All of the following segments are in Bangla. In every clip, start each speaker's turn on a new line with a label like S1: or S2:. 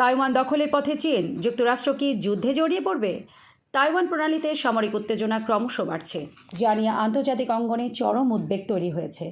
S1: তাইওয়ান দখলের পথে চীন, যুক্তরাষ্ট্র কি যুদ্ধে জড়িয়ে পড়বে? তাইওয়ান প্রণালীতে সামরিক উত্তেজনা ক্রমশ বাড়ছে। যা নিয়ে আন্তর্জাতিক অঙ্গনে চরম উদ্বেগ তৈরি হয়েছে।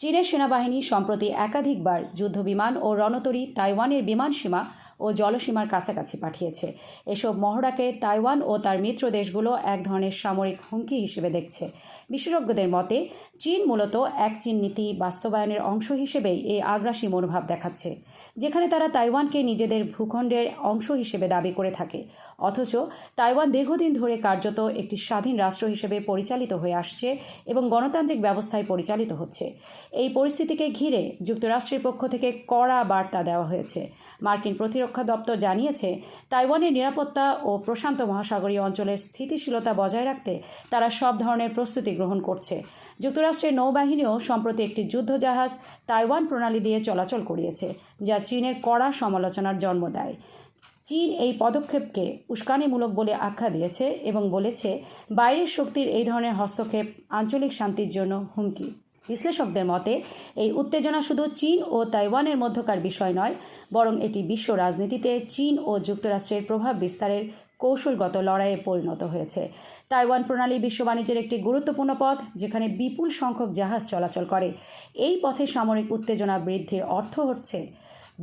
S1: চীনের সেনাবাহিনী, সম্প্রতি একাধিকবার যুদ্ধবিমান ও রণতরী তাইওয়ানের বিমান সীমা ও জলসীমার কাছাকাছি পাঠিয়েছে। এসব মহড়াকে তাইওয়ান ও তার মিত্র দেশগুলো এক ধরনের সামরিক হুমকি হিসেবে দেখছে। বিশেষজ্ঞদের মতে, চীন মূলত এক চীন নীতি বাস্তবায়নের অংশ হিসেবেই এই আগ্রাসী মনোভাব দেখাচ্ছে, যেখানে তারা তাইওয়ানকে নিজেদের ভূখণ্ডের অংশ হিসেবে দাবি করে থাকে। অথচ তাইওয়ান দীর্ঘদিন ধরে কার্যত একটি স্বাধীন রাষ্ট্র হিসেবে পরিচালিত হয়ে আসছে এবং গণতান্ত্রিক ব্যবস্থায় পরিচালিত হচ্ছে। এই পরিস্থিতিকে ঘিরে যুক্তরাষ্ট্রের পক্ষ থেকে কড়া বার্তা দেওয়া হয়েছে। মার্কিন প্রতিরক্ষা দপ্তর জানিয়েছে, তাইওয়ানের নিরাপত্তা ও প্রশান্ত মহাসাগরীয় অঞ্চলের স্থিতিশীলতা বজায় রাখতে তারা সব ধরনের প্রস্তুতি গ্রহণ করছে। যুক্তরাষ্ট্রের নৌবাহিনীও সম্প্রতি একটি যুদ্ধজাহাজ তাইওয়ান প্রণালী দিয়ে চলাচল করিয়েছে, যা চীনের কড়া সমালোচনার জন্ম দেয়। চীন এই পদক্ষেপকে উস্কানিমূলক বলে আখ্যা দিয়েছে এবং বলেছে, বাইরের শক্তির এই ধরনের হস্তক্ষেপ আঞ্চলিক শান্তির জন্য হুমকি। বিশ্লেষকদের মতে, এই উত্তেজনা শুধু চীন ও তাইওয়ানের মধ্যকার বিষয় নয়, বরং এটি বিশ্ব রাজনীতিতে চীন ও যুক্তরাষ্ট্রের প্রভাব বিস্তারের কৌশলগত লড়াইয়ে পরিণত হয়েছে। তাইওয়ান প্রণালী বিশ্ব বাণিজ্যের একটি গুরুত্বপূর্ণ পথ, যেখানে বিপুল সংখ্যক জাহাজ চলাচল করে। এই পথে সামরিক উত্তেজনা বৃদ্ধির অর্থ হচ্ছে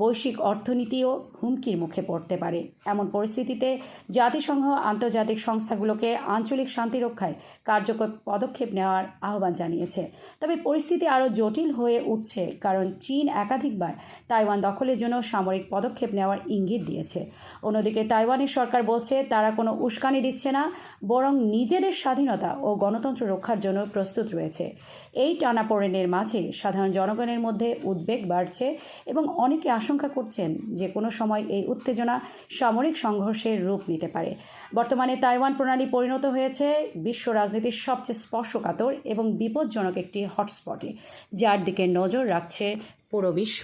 S1: বৈশ্বিক অর্থনীতিও হুমকির মুখে পড়তে পারে। এমন পরিস্থিতিতে জাতিসংঘ, আন্তর্জাতিক সংস্থাগুলোকে আঞ্চলিক শান্তি রক্ষায় কার্যকর পদক্ষেপ নেওয়ার আহ্বান জানিয়েছে। তবে পরিস্থিতি আরও জটিল হয়ে উঠছে, কারণ চীন একাধিকবার তাইওয়ান দখলের জন্য সামরিক পদক্ষেপ নেওয়ার ইঙ্গিত দিয়েছে। অন্যদিকে তাইওয়ানের সরকার বলছে, তারা কোনো উস্কানি দিচ্ছে না, বরং নিজেদের স্বাধীনতা ও গণতন্ত্র রক্ষার জন্য প্রস্তুত রয়েছে। এই টানাপোড়েনের মাঝে সাধারণ জনগণের মধ্যে উদ্বেগ বাড়ছে এবং অনেকে আশঙ্কা করছেন যে কোনো সময় এই উত্তেজনা সামরিক সংঘর্ষের রূপ নিতে পারে। বর্তমানে তাইওয়ান প্রণালী পরিণত হয়েছে, বিশ্ব রাজনীতির সবচেয়ে স্পর্শকাতর এবং বিপজ্জনক একটি হটস্পটে, যার দিকে নজর রাখছে পুরো বিশ্ব।